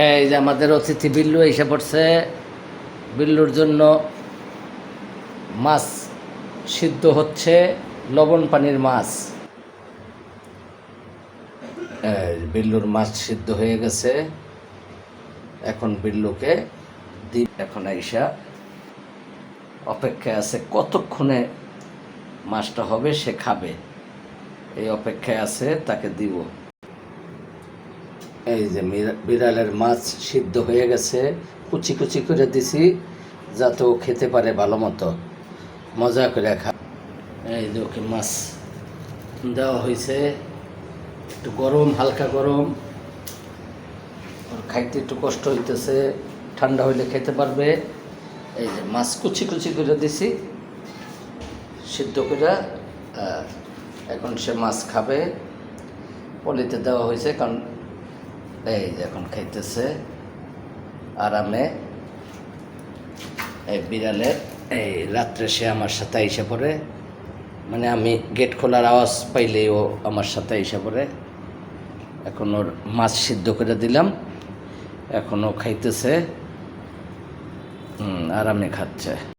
এই যে আমাদের অতিথি বিল্লু এসে পড়ছে। বিল্লুর জন্য মাছ সিদ্ধ হচ্ছে, লবণ পানির মাছ। বিল্লুর মাছ সিদ্ধ হয়ে গেছে। এখন বিল্লুকে দ্বীপ এখন আইসা অপেক্ষায় আছে কতক্ষণে মাছটা হবে, সে খাবে। এই অপেক্ষায় আছে, তাকে দিব। এই যে বিড়ালের মাছ সিদ্ধ হয়ে গেছে, কুচি কুচি করে দিছি, যাতে ও খেতে পারে ভালো মতো। মজা করে খা। এই যে ওকে মাছ দেওয়া হয়েছে, একটু গরম, হালকা গরম। ওর খাইতে একটু কষ্ট হইতেছে, ঠান্ডা হইলে খেতে পারবে। এই যে মাছ কুচি কুচি করে দিছি, সিদ্ধ করে এখন সে মাছ খাবে। পলিতে দেওয়া হয়েছে, কারণ এই যে এখন খাইতেছে আরামে। এই বিড়ালের, এই রাত্রে সে আমার সাথে এসে পড়ে। মানে আমি গেট খোলার আওয়াজ পাইলেই ও আমার সাথে এসে পড়ে। এখন ওর মাছ সিদ্ধ করে দিলাম। এখন ও খাইতেছে। আরামে খাচ্ছে।